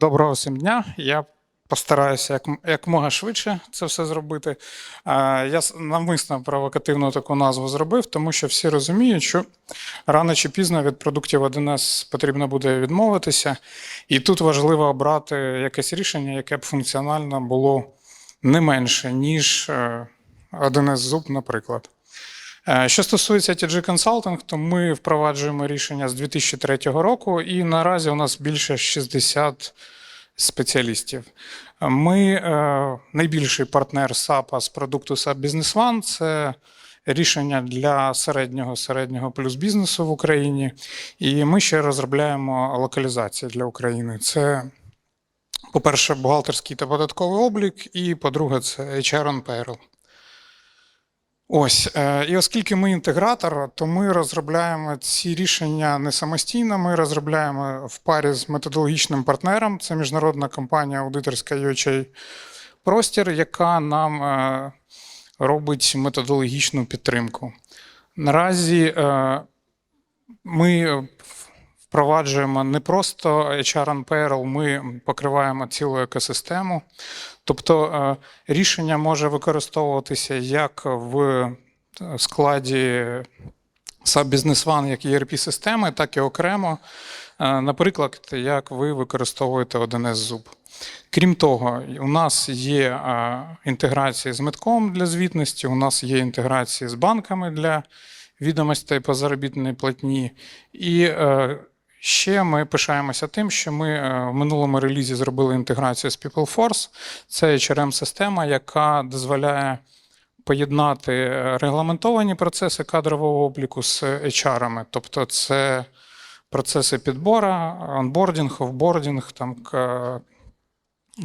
Доброго всім дня. Я постараюся як, як мога швидше це все зробити. Е, Я навмисно провокативну таку назву зробив, тому що всі розуміють, що рано чи пізно від продуктів 1С потрібно буде відмовитися. І тут важливо обрати якесь рішення, яке б функціонально було не менше, ніж е, 1С зуб, наприклад. Е, Що стосується TG Consulting, то ми впроваджуємо рішення з 2003 року, і наразі у нас більше 60 спеціалістів. Ми е, найбільший партнер САПа з продукту SAP Business One. Це рішення для середнього середнього плюс бізнесу в Україні. І ми ще розробляємо локалізації для України. Це, по-перше, бухгалтерський та податковий облік, і по-друге, це HR on Payroll. Ось, е, і оскільки ми інтегратор, то ми розробляємо ці рішення не самостійно. Ми розробляємо в парі з методологічним партнером. Це міжнародна компанія аудиторська UHA Простір, яка нам е, робить методологічну підтримку. Наразі е, ми впроваджуємо не просто HR on Payroll, ми покриваємо цілу екосистему. Тобто е, рішення може використовуватися як в е, складі SAP Business One, як ERP-системи, так і окремо. Е, Наприклад, як ви використовуєте 1С зуб. Крім того, у нас є інтеграції з метком для звітності, у нас є інтеграції з банками для відомостей по заробітній платні. І ще ми пишаємося тим, що ми е, в минулому релізі зробили інтеграцію з PeopleForce. Це HRM-система, яка дозволяє поєднати е, регламентовані процеси кадрового обліку з HR-ами. Тобто це процеси підбору, онбордінг, офбордінг, там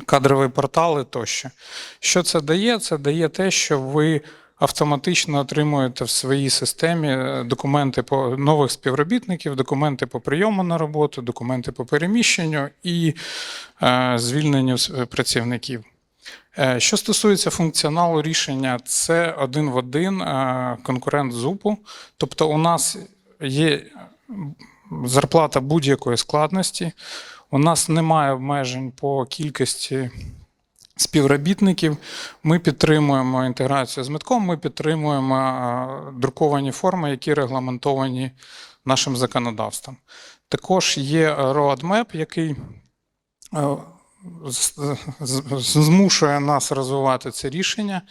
кадрові портали тощо. Що це дає? Це дає те, що ви автоматично отримуєте в своїй системі е, документи по нових співробітників, документи по прийому на роботу, документи по переміщенню і е, звільненню працівників. Е, Що стосується функціоналу рішення, це один в один конкурент ЗУПу. Тобто, у нас є зарплата будь-якої складності. У нас немає обмежень по кількості співробітників. Ми підтримуємо інтеграцію з метком, ми підтримуємо е, друковані форми, які регламентовані нашим законодавством. Також є roadmap, який е, змушує нас розвивати це рішення,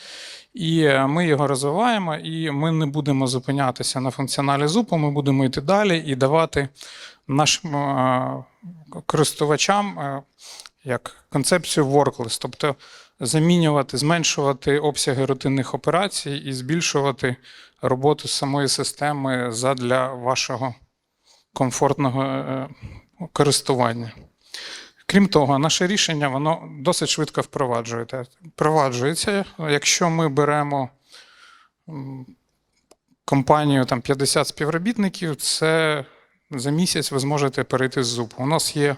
і е, ми його розвиваємо, і ми не будемо зупинятися на функціоналі ЗУПу, ми будемо йти далі і давати нашим користувачам як концепцію workless, тобто замінювати, зменшувати обсяги рутинних операцій і збільшувати роботу самої системи задля вашого комфортного е, користування. Крім того, наше рішення воно досить швидко впроваджується. Якщо ми беремо компанію там, 50 співробітників, це за місяць ви зможете перейти з ЗУП. У нас є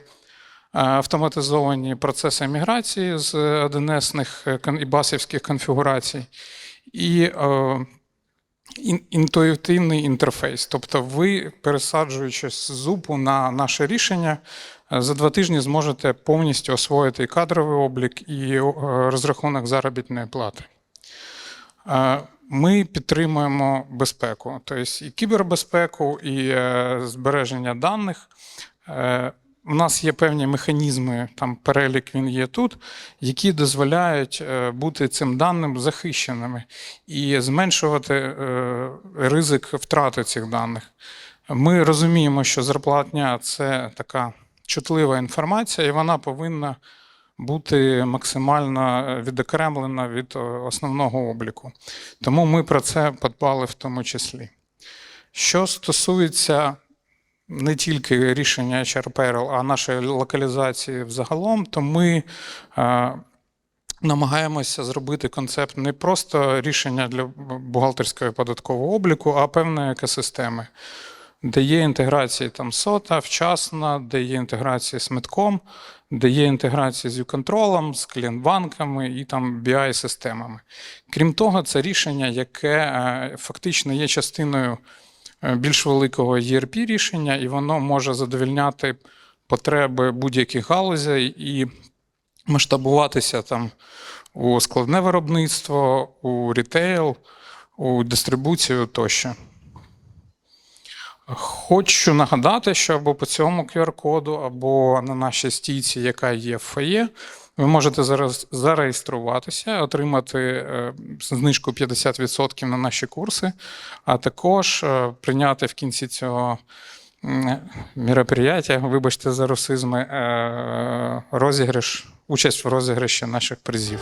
автоматизовані процеси міграції з 1С і басівських конфігурацій. І е, інтуїтивний інтерфейс. Тобто, ви, пересаджуючись з зупу на наше рішення, е, за два тижні зможете повністю освоїти і кадровий облік, і е, розрахунок заробітної плати. Е, Ми підтримуємо безпеку, тобто і кібербезпеку, і е, збереження даних. У нас є певні механізми, там перелік він є тут, які дозволяють е, бути цим даним захищеними і зменшувати е, ризик втрати цих даних. Ми розуміємо, що зарплатня це така чутлива інформація, і вона повинна бути максимально відокремлена від е, основного обліку. Тому ми про це подбали в тому числі. Що стосується не тільки рішення HR Payroll, а нашої локалізації взагалом, то ми е, намагаємося зробити концепт не просто рішення для бухгалтерського податкового обліку, а певної екосистеми, де є інтеграції там сота, вчасно, де є інтеграції з метком, де є інтеграції з юконтролом, з клієнтбанками і там BI-системами. Крім того, це рішення, яке е, фактично є частиною більш великого ERP рішення, і воно може задовільняти потреби будь-яких галузей і масштабуватися там у складне виробництво, у рітейл, у дистрибуцію тощо. Хочу нагадати, що або по цьому QR-коду, або на нашій стійці, яка є в фоє, ви можете зараз зареєструватися, отримати е, знижку 50% на наші курси, а також е, прийняти в кінці цього мероприятия, вибачте за русизми, е, розіграш, участь в розіграші наших призів.